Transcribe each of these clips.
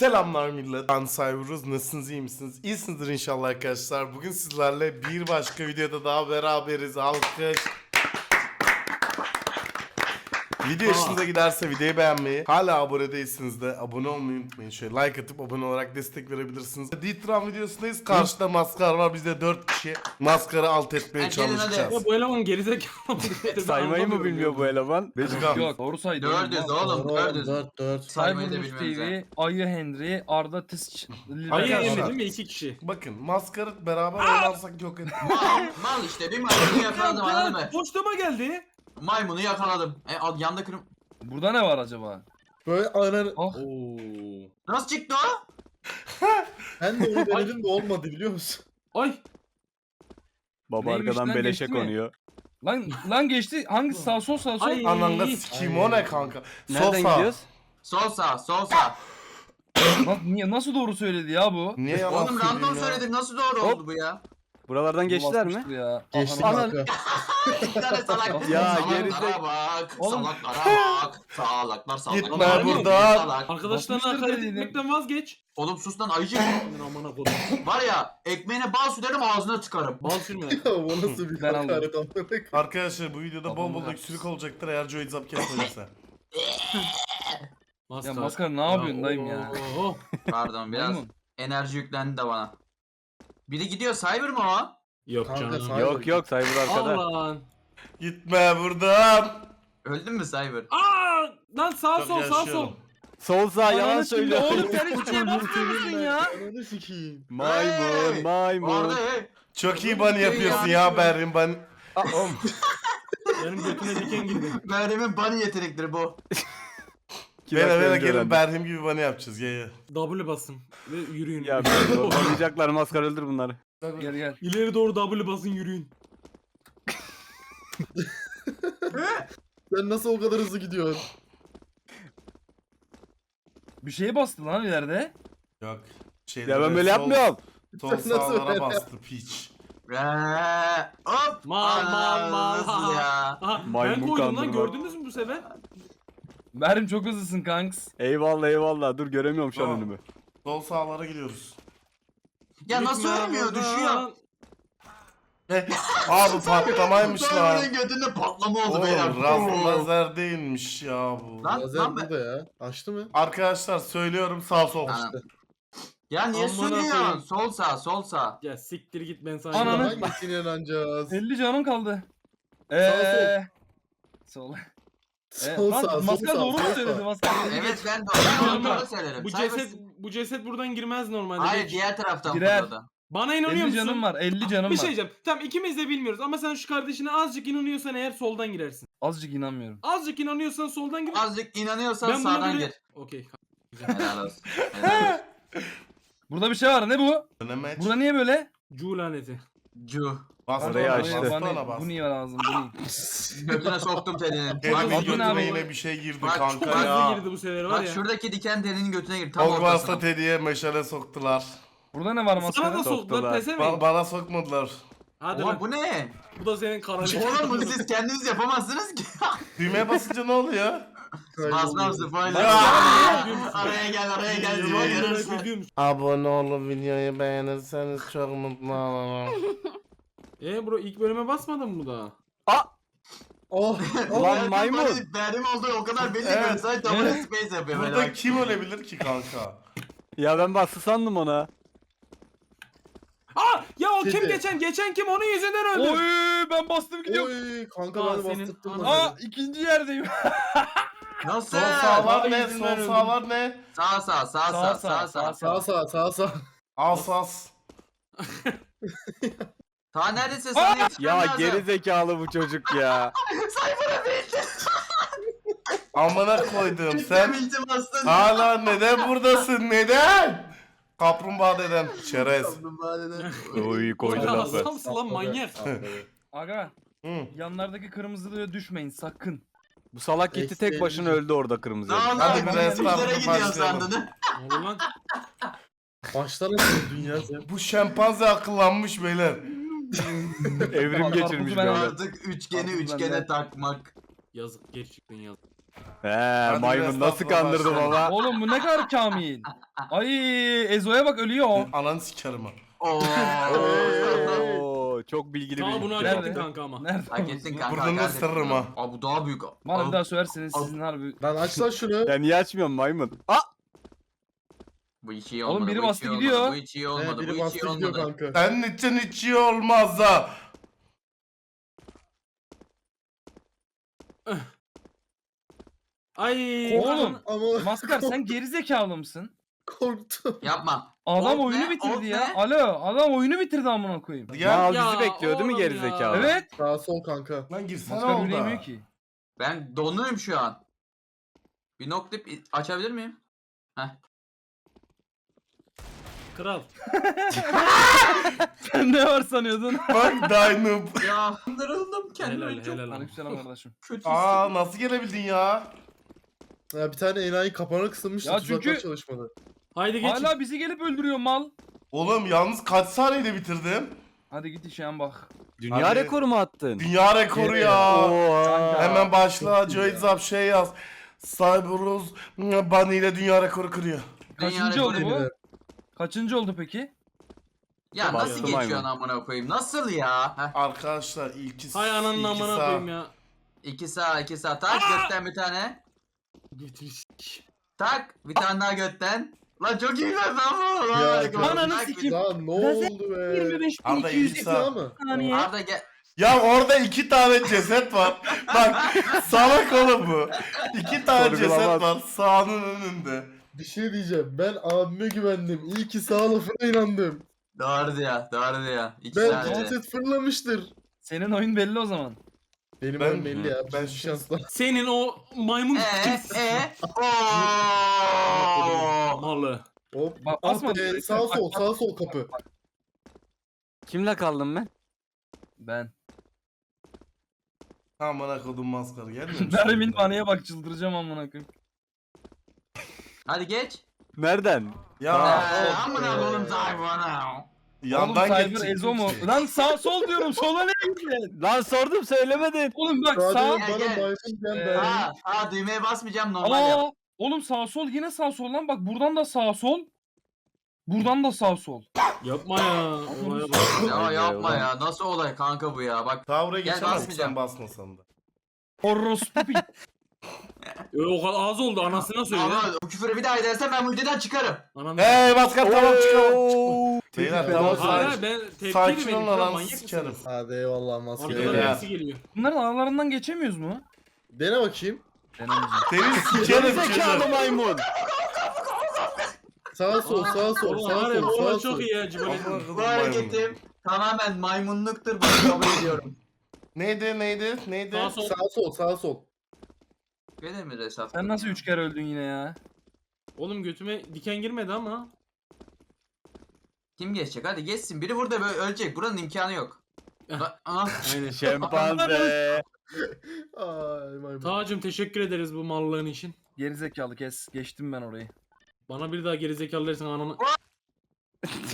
Selamlar millet. Ben Cyberuz. Nasılsınız iyi misiniz? İyisinizdir inşallah arkadaşlar. Bugün sizlerle bir başka videoda daha beraberiz. Alkış. Video hoşunuza giderse videoyu beğenmeyi, hala abone değilsiniz de abone olmayı unutmayın. Şöyle like atıp abone olarak destek verebilirsiniz. Ditram videosundayız. Karşıda maskar var. Biz de 4 kişi maskarı alt etmeye hadi. çalışacağız. Ya bu eleman gerizekalı? Ben Saymayı mı anlamıyorum bilmiyor ya. bu eleman? Becikam. Yok doğru saydı. Dördüz oğlum dördüz. 4 4. Saymayı da Cyberus. TV, Ayı Henry, Arda Tıs... Hayır Arkadaşlar. yemedim mi iki kişi? Bakın maskarı beraber oynarsak yok edin. Mal, mal işte bir maymunu yakaladım anladın mı? Boşluğuma geldi. Maymunu yakaladım. E al yanda kırım. Burada ne var acaba? Böyle Oh. Oo. Nasıl çıktı o? ben de onu denedim de olmadı biliyor musun? Ay. Baba Neymiş arkadan lan, beleşe geçti mi? konuyor. Lan lan geçti. Hangisi sağ sol sağ sol? Ay. Anlamda sikeyim o ne kanka. Sol Nereden sağ. gidiyoruz? Sol sağ sol sağ. Lan niye nasıl doğru söyledi ya bu? Niye yalan Oğlum söyleyeyim random ya? söyledim nasıl doğru Hop. oldu bu ya? Buralardan geçtiler mi? Basmıştır Ya. Geçtik Aha, Anan- kanka. Bir tane salak. Ya, salaklara geride- bak. Oğlum. Salaklara bak. Salaklar salaklar. Gitme salak, buradan. salak. Arkadaşlarına hakaret dedim. etmekten vazgeç. Oğlum sus lan ayıcık. Ben amına kodum. Var ya ekmeğine bal sürerim ağzına tıkarım. Bal sürme. Ya bu nasıl bir Ben aldım. hakaret amına koyayım. Arkadaşlar bu videoda bol haklısın. öksürük olacaktır eğer Joey Zap kesmediyse. Ya maskara ne yapıyorsun dayım ya? Oo. Pardon biraz enerji yüklendi de bana. Biri gidiyor cyber mı o? Yok Kanka, canım. say- Yok yok Cyber arkada. Allah. Gitme buradan. Öldün mü cyber? Aa! Lan sağ Çok sol sağ sol. yaşıyorum. Sol sağ yalan söylüyor. Oğlum sen hiçbir şeye bakmıyorsun ya. Ananı sikeyim. Maymun Hey! maymun. Hey. Çok iyi bunny yapıyorsun ya Berrin ben. Benim götüne diken girdi. Meryem'in bunny yetenekleri bu. Bana bana önce gelin öğrendim. Berrin gibi bunny yapacağız gel gel. W basın. Ve yürüyün. Ya bir zorbalayacaklar maskara öldür bunları. Gel gel. İleri doğru W basın yürüyün. Sen nasıl o kadar hızlı gidiyorsun? Bir şeye bastı lan ileride. Yok. Şey, Ya ben böyle yapmıyorum. Sol Nasıl sağlara böyle? bastı piç. Hop. Mal, mal, mal. Nasıl ya? Aha ben Maymun koydum lan kandırma. gördünüz mü bu sefer? Merim çok hızlısın kanks. Eyvallah eyvallah. Dur göremiyorum şu an Tamam. önümü. Sol sağlara gidiyoruz. Ya nasıl Gitme ölmüyor buradan. düşüyor. Abi patlamaymış lan. Cyber'ın götünde patlama oldu beyler. Oğlum raz lazer değilmiş ya bu. Lan, Lazer lan burada ya. Açtı mı? Arkadaşlar söylüyorum sağ sol. Ha. Ya niye Amına sürüyorsun? koyayım. Sol sağ sol sağ. Ya siktir git ben sana. Ananı- inanacağız? 50 canım kaldı. sol. Eee. Sol. Sol lan sağ, sol maskara sağ, doğru mu sol söyledi sağ. maskara? Evet ben de Canım, doğru söylerim. Bu Cyber- ceset bu ceset buradan girmez normalde. Hayır Geç. diğer taraftan Girer. fırladı. Bana inanıyor 50 musun? canım var 50 canım Bir var. şey diyeceğim. Tamam ikimiz de bilmiyoruz ama sen şu kardeşine azıcık inanıyorsan eğer soldan girersin. Azıcık inanmıyorum. Azıcık inanıyorsan soldan gir. Azıcık inanıyorsan Ben buna sağdan göre- gir. Okey. Helal olsun. Helal olsun. Burada bir şey var ne bu? Burada niye böyle? Cu laneti. Cu. Bas Orayı açtı. bas Bana- ona, bas. bu niye lazım bu niye? Götüne soktum telini. Hepimiz Bak, götüne abi? yine bir şey girdi Bak, kanka hızlı ya. girdi bu sefer var bak ya. şuradaki diken telinin götüne gir. Tam Hogwarts'ta ortasına. Teddy'ye meşale soktular. Burada ne var Sana maskara? da soktular Soktular. Ba- bana sokmadılar. Hadi Oğlum lan. bu ne? Bu da senin karalık. Oğlum bunu siz kendiniz yapamazsınız ki. Düğmeye basınca ne oluyor? Basmam spoiler. Ya! araya gel araya gel. Ya, spoiler. Merak ediyorum. Abone olup videoyu beğenirseniz çok mutlu olurum. Ee bro ilk bölüme basmadın mı daha? Oh. oh. Lan maymun. Benim olduğu o kadar belli Evet. ki. Sadece double space yapıyor böyle. Burada bak. kim ölebilir ki kanka? Ya ben bastı sandım ona. Aa ya o kim Dedi. geçen geçen kim onun yüzünden öldü. Oy ben bastım gidiyorum. Oy kanka Aa, ben bastırttım Aa, lan. Aa ikinci yerdeyim. Nasıl? Sol sağlar Abi ne? Sol öldüm. sağlar ne? Sağ sağ sağ sağ sağ sağ. Sağ sağ sağ sağ. Asas. Ta neredeyse sana yetişmem Ya lazım. geri zekalı bu çocuk ya. Sayfara bildim. Amına koydum sen. Bildim aslında. Hala neden buradasın? Neden? Kaplumbağa dedem. Çerez. Oy koydu Ya, lafı. Adamsın lan manyak. Aga Hı. yanlardaki kırmızılığa düşmeyin sakın. Bu salak gitti tek başına öldü orada kırmızı. Ne oldu? Hadi Hadi biraz farklı gidiyor başlayalım. sandın. Ne oldu lan? Nasıl dünya sen? Bu şempanze akıllanmış beyler. Evrim Bak, geçirmiş ben böyle. Artık üçgeni ben üçgene de- takmak. Yazık gerçekten yazık. He maymun nasıl daha kandırdı başlayalım. baba. Oğlum bu ne kadar kamil. Ay Ezo'ya bak ölüyor o. Ananı sikerim ha. Oo. Oo, çok bilgili Tamam bunu hak Nerede? kanka ama. Nerede? Hak ettin kanka. Buradan hak da ettin. ısırırım ha. Aa bu daha büyük. Bana bir daha söylerseniz sizin harbi. Lan aç lan şunu. Ya niye açmıyorsun maymun? Aa! Bu hiç iyi Oğlum olmadı. biri bu hiç bastı iyi gidiyor. olmadı, Bu hiç iyi olmadı. biri Bu hiç bastı iyi gidiyor olmadı. kanka. Senin için hiç iyi olmaz ha. Ay. Oğlum. Ama Maskar sen gerizekalı mısın? korktum. Yapma. Adam Old oyunu ne? bitirdi Old ya. ne? Alo adam oyunu bitirdi amına koyayım. Gel. Mal Ya bizi bekliyor değil mi oğlum ya. gerizekalı? Evet. Sağ sol kanka. Lan girsene Maskar orada. yürüyemiyor ki. Ben donuyum şu an. Bir noklip açabilir miyim? Kral. Sen ne var sanıyordun? Bak Dynam. Ya kandırıldım kendime Helal çok helal. Aleykümselam kardeşim. kötü Aa nasıl gelebildin ya? Ya bir tane enayi kapana kısılmıştı. Ya tuzaklar çünkü- çalışmadı. Haydi geç. Hala bizi gelip öldürüyor mal. Oğlum yalnız kaç saniyede bitirdim? Hadi git işe bak. Dünya Hadi. rekoru mu attın? Dünya rekoru ya. Oha. Hemen başla. Ya. Zap şey yaz. Cyberus Bunny ile dünya rekoru kırıyor. Dünya Kaçıncı oldu rekoru- bu? Kaçıncı oldu peki? Ya Bastı nasıl geçiyorsun amına koyayım? Nasıl ya? Heh. Arkadaşlar ilki Hay ananın ilki amına sağ. koyayım ya. İki sağ iki sağ. Tak götten bir tane. Götür. Tak bir tane daha götten. Lan çok iyi lan bu. Lan Ya, ananı Tak bir- sikeyim. Lan ne oldu be? 25 Arda 200 ilk Sağ sağ. mı? saniye. Arda gel. Ya orada iki tane ceset var. Bak salak oğlum bu. İki tane ceset Sorgulamaz. var sağının önünde. Bir şey diyeceğim. Ben abime güvendim. İyi ki sağ lafına inandım. Doğru ya, doğru ya. İki Ben konset fırlamıştır. Senin oyun belli o zaman. Benim Ben- belli ya. ben Ben şey- şansla. Senin o maymun Eee eee. Ooo. malı. Hop. Bak, Ah basma be, direkt. sağ Bak, sol bak, sağ sol kapı. Kimle kaldım ben? Ben. Amına kodum maskarı gelmiyor musun? Nermin manaya bak çıldıracağım amına koyayım. Hadi geç. Nereden? Ya of amına be. koyayım bana. Oğlum yandan Cyber geçecektim Ezo mu? Lan sağ sol diyorum sola ne gittin? Lan sordum söylemedin. Oğlum bak sağ. Bana gel. Ee, ben. Ha, ha düğmeye basmayacağım normal yap. Aa, oğlum sağ sol yine sağ sol lan bak buradan da sağ sol. Buradan da sağ sol. Yapma ya. Olaya bak. Ya yapma ya. Nasıl olay kanka bu ya? Bak Gel, geçemez basmayacağım. sen basmasan da. Orospu pi- Ö, o kadar az oldu anasına söyle. ama o küfürü bir daha edersen ben bu videodan çıkarım. Ananı. Hey maskar tamam çıkalım. Beyler Tepki tamam. Hayır sakin. ben olun Lan lan manyak sikerim. mısınız? Hadi eyvallah maske. Arkadan Beyler. geliyor. Bunların aralarından geçemiyoruz mu? Dene bakayım. Seni sikerim Zekalı çocuğum. maymun. Sağ sol sağ sol Oğlum sağ var ya sol bu sağ olay sol. çok iyi ya Cibali. Amına kodum Bu hareketim tamamen maymunluktur. Bunu kabul ediyorum. Neydi neydi neydi? Sağ sol. Sağ sol sağ sol. Gelir mi? Sen nasıl üç kere öldün yine ya? Oğlum götüme diken girmedi ama. Kim geçecek? Hadi geçsin. Biri burada böyle ölecek. Buranın imkanı yok. Ba- Aha. Aynen. Şempanze. Ay maymun. Tacım teşekkür ederiz bu mallığın için. Gerizekalı kes. Geçtim ben orayı. Bana bir daha gerizekalı dersen ananı...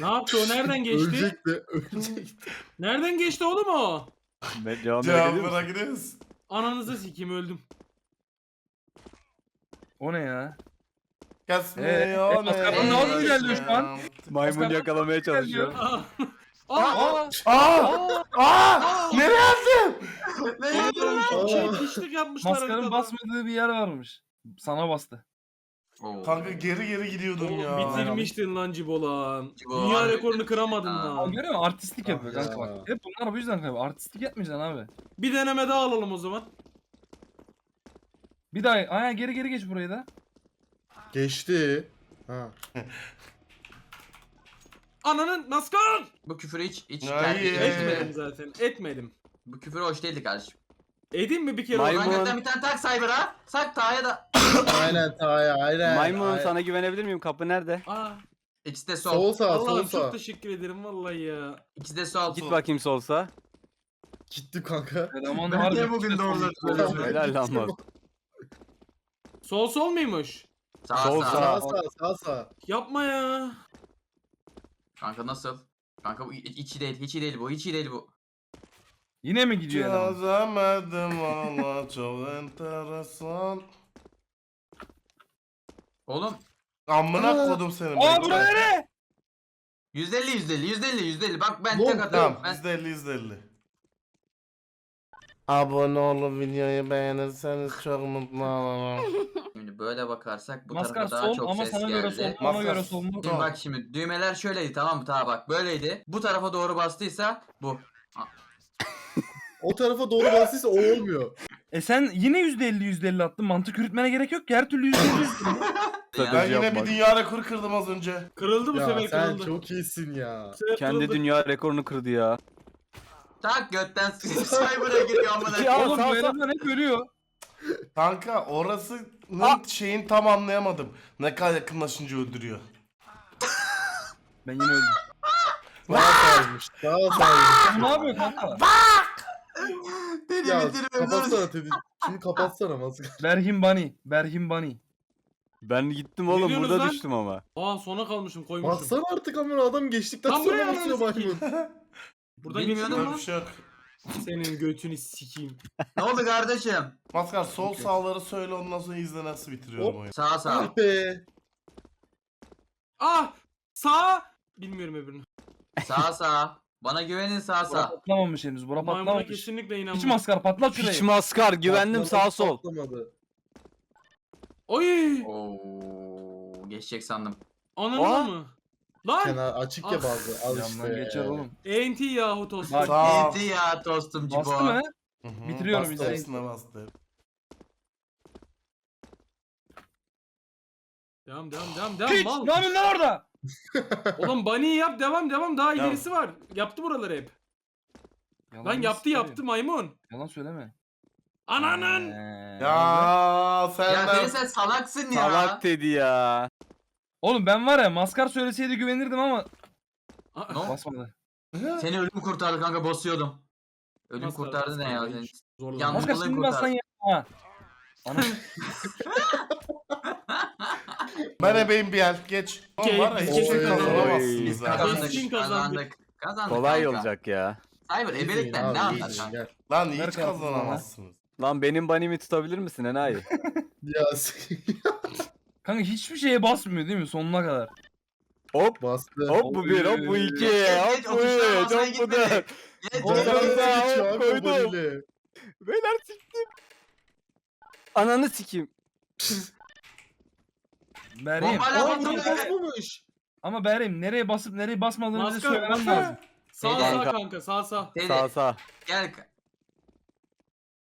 ne yaptı o? Nereden geçti? Ölecek de ölecek. Nereden geçti oğlum o? Ben devam misin? bırakırız. Ananızı sikeyim öldüm. O ne ya? Kesmiyor e, ne? maskardan ne oldu geldi şu an? Maymun yakalamaya çalışıyor. Aa! Aa! Aa! Nereye attın? Oğlum, Şey Aa. pişlik yapmışlar Maskarın basmadığı bir yer varmış. Sana bastı. Oo. Kanka geri geri gidiyordum ya. bitirmiştin lan Cibolan. Cibo Dünya rekorunu kıramadın Aa. Lan. görüyor musun? Artistlik yapıyor Ah kanka ya. bak. Hep bunlar bu yüzden kaybı. Artistlik yapmayacaksın abi. Bir deneme daha alalım o zaman. Bir daha. Aya geri geri geç burayı da. Geçti. Ha. Ananın maskar! Bu küfürü hiç hiç Ay, tercih. Etmedim zaten. Etmedim. Bu küfür hoş değildi kardeşim. Edeyim mi bir kere? Maymun. Ulan gökten bir tane tak Cyber'a. Sak Ta'ya da. Aynen Taya aynen. Maymun aynen. sana güvenebilir miyim? Kapı nerede? Aa, İkisi de sol. Sol sağ sol Allah'ım sağ. çok teşekkür ederim vallahi ya. İkisi de sol. Git bakayım solsa. Gitti kanka. Eleman Ben harbi de bugün doğruları söylüyorum. Helal lan Maz. Sol sol muymuş? Sağ Sol, sağ. Sağ sağ sağ sağ. Yapma ya. Kanka nasıl? Kanka bu hiç hiç iyi değil. Hiç iyi değil bu. Hiç iyi değil bu. Yine mi gidiyor eleman? Çözemedim valla çok enteresan. Oğlum Amına Aa. kodum senin. Aa bekle. bura nere? %50 %50 %50 %50 bak ben Oğlum, tek atarım. Tamam Ben... %50 %50. Abone olun videoyu beğenirseniz çok mutlu olurum. Şimdi böyle bakarsak bu Maskar tarafa daha sol çok ama ses sana göre geldi. sol ona Maskar göre sol mu? sol. Bak şimdi düğmeler şöyleydi tamam mı? Tamam bak böyleydi. Bu tarafa doğru bastıysa bu. O tarafa doğru bastıysa o olmuyor. E sen yine %50 %50 attın. Mantık yürütmene gerek yok ki her türlü %50 %50. Ben yine yapmak. bir dünya rekoru kırdım az önce. Kırıldı bu Ya sefer sen kırıldı. çok iyisin ya. Bu sefer Kendi kırıldı. dünya rekorunu kırdı ya. Tak götten cyber'a giriyor amına. Ya, koyayım. Oğlum sağ- sağ- hep ölüyor. Kanka orasının şeyini tam anlayamadım. Ne kadar yakınlaşınca öldürüyor. Ben yine öldüm. Daha saymış. Daha saymış. ne yapıyor kanka? Beni ya bitirme dur. kapatsana Teddy. Şunu kapatsana maskar. Berhim Bani. Berhim Bani. Ben gittim oğlum diyorsunuz burada lan? düştüm ama. Aa sona kalmışım koymuşum. Baksana artık ama adam geçtikten Lan buraya sonra basıyor ananı sikeyim. maymun. Buradan Bilmiyordum. geçiyor Böyle mu? bir şey yok. Senin götünü sikeyim. Ne oldu kardeşim? Maskar sol sağları söyle ondan sonra izle nasıl bitiriyorum Hop. oyunu. Sağ sağ. Ah be. Ah! Sağ! Bilmiyorum öbürünü. Sağ sağ. Bana güvenin sağ Bura sağ. patlamamış henüz. Bura Maymuna patlamamış. kesinlikle Hiç inanmam. maskar patlat şurayı. Piç maskar güvendim sağ sol. patlamadı. Oy! Oo, geçecek sandım. Aa! mı? Lan! Kenar açık ya Ah. bazı. Al Yandan işte. geçer oğlum. Enti yahu tostu. Bak. Sağ. Yetti ya tostum cibo. Bastı mı? Hı hı, Bitiriyorum bastı, hepsine bastı. Devam devam devam devam Piç! mal. Ne yapıyorsun lan orada? Oğlum bunny yap devam devam daha Devam. ilerisi var. Yaptı buraları hep. Yalan Lan yaptı söyleme. yaptı maymun. Yalan söyleme. Ananın. Ee, Ya Ya senden Deniz sen salaksın ya. Salak dedi ya. Oğlum ben var ya maskar söyleseydi güvenirdim ama Aa, basmadı. Seni ölüm kurtardı kanka basıyordum. Ölüm Maskar, kurtardı ne ya? hiç zorlama. Yalnız- Maskar Vallahi şimdi bassan ya. Ha. Ana. ben ebeyim bir el geç. Okey, var ya hiçbir şey kazanamazsınız kazandık. Kazandık. Kazandık. Kazandık Kolay kanka. olacak ya. Cyber ebelikten abi, ne anlar iyisin, kanka? Lan Ver hiç kazanamazsınız. Lan benim banimi tutabilir misin enayi? Ya Kanka hiçbir şeye basmıyor değil mi sonuna kadar? Hop bastı. hop bu bir hop bu iki hop bu üç hop bu dört. Geç. daha abi koydum. Beyler siktim. Ananı sikeyim. Berhim. Bombayla Aa bunu basmamış. Ama Berhim nereye basıp nereye basmadığını bize Maskar, söylemen maskar. lazım. Sağ sağ Kanka. kanka sağ sağ. Deli, Sağ sağ. Gel.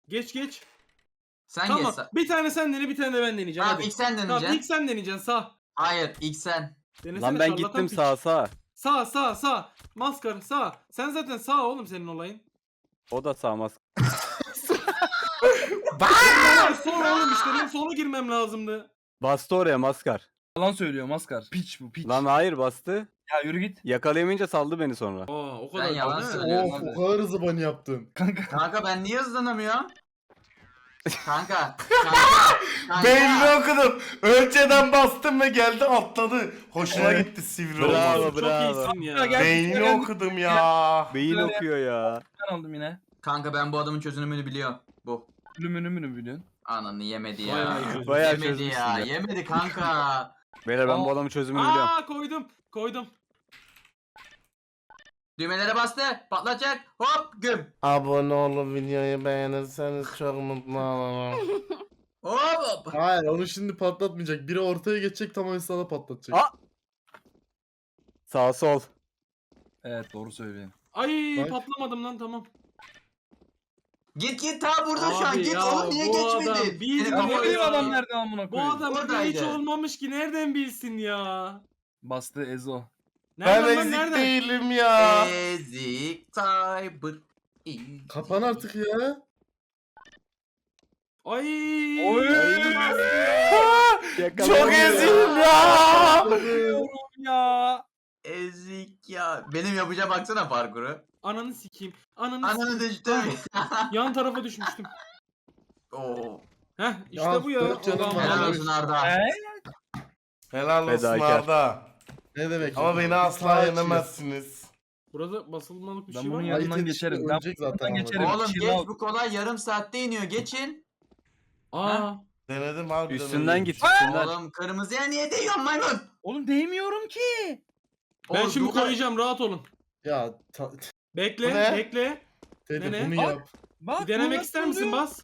Geç geç. Sen Tamam. geç. sağ. Bir tane sen dene bir tane de ben deneyeceğim Tamam hadi. ilk sen Tamam deneyeceksin. ilk sen deneyeceksin sağ. Hayır ilk sen. Denesene Lan ben gittim piç. sağ sağ. Sağ sağ sağ. Maskar sağ. Sen zaten sağ oğlum senin olayın. O da sağ maskar. Sol oğlum işte benim sola girmem lazımdı. Bastı oraya maskar. Yalan söylüyor maskar. Piç bu piç. Lan hayır bastı. Ya yürü git. Yakalayamayınca saldı beni sonra. Aa o kadar. Ben yalan söylüyorum. Of o kadar hızlı bani yaptın. Kanka. Kanka ben niye hızlanamıyorum? Kanka. Kanka. kanka. Beynini okudum. Önceden bastım ve geldi atladı. Hoşuna Evet. gitti sivri Bravo, olması. Çok bravo. iyisin ya. Gel. Beynini Gerçekten- okudum ya. Beyin Böyle- okuyor ya. Ben aldım yine. Kanka ben bu adamın çözünümünü biliyorum. Bu. Lümünü münü biliyorsun. Ananı yemedi ya. Bayağı yemedi çözmüşsün ya. ya. Yemedi kanka. Beyler ben bu adamın çözümünü biliyorum. Aa koydum. Koydum. Düğmelere bastı. Patlatacak. Hop güm. Abone olun videoyu beğenirseniz çok mutlu olurum. Hop hop. Hayır onu şimdi patlatmayacak. Biri ortaya geçecek tam esnada patlatacak. Aa! Sağ sol. Evet doğru söylüyorsun. Ay Bak. patlamadım lan tamam. Git git ta burada şu an. Abi Git ya, oğlum niye bu adam geçmedin? bir- Senin ne bileyim adam nerede amına Bu koyayım. adam burada Oradaydı. hiç olmamış ki nereden bilsin ya? Bastı Ezo. Ben Nereden lan ezik nereden? değilim ya. Ezik cyber. ezik. Kapan artık ya. Ay. Oy. Çok eziyim ya. Ya. Ezik ya. Benim yapacağım baksana parkuru. Ananı sikeyim. Ananı, Ananı sikeyim. düştü. Yan tarafa düşmüştüm. Oo. Heh işte Ya, bu ya. Helal olsun Arda. Helal olsun. Arda. Ne demek? Ama beni asla yenemezsiniz. Burada basılmalık bir Ben şey var bunun mı? Yanından geçerim. Ben ölecek zaten geçerim. Oğlum Chill geç out. bu kolay yarım saatte iniyor. Geçin. Aa. Denedim harbiden Üstünden git üstünden. Oğlum kırmızıya niye değiyorsun maymun? Oğlum değmiyorum ki. Ben Oğlum, şimdi bu kadar- koyacağım rahat olun. Ya ta- Bekle ne? bekle. Ne, ne? bunu yap. Bak, Bir denemek ister misin oluyor? bas.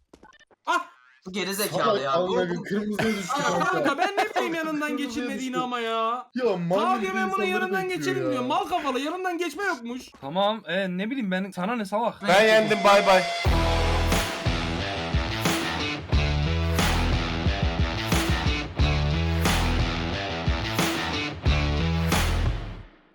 Ah gerizekalı Salak ya. Bu, amına bu, kırmızıya düştü Aa, kanka. kanka ben ne bileyim yanından Kırmızıya geçilmediğini düştü. ama ya. Ya mal gibi ben bunun insanları yanından bekliyor geçelim ya. diyor. Mal kafalı yanından geçme yokmuş. Tamam e, ne bileyim ben sana ne salak. Ben yendim bay bay.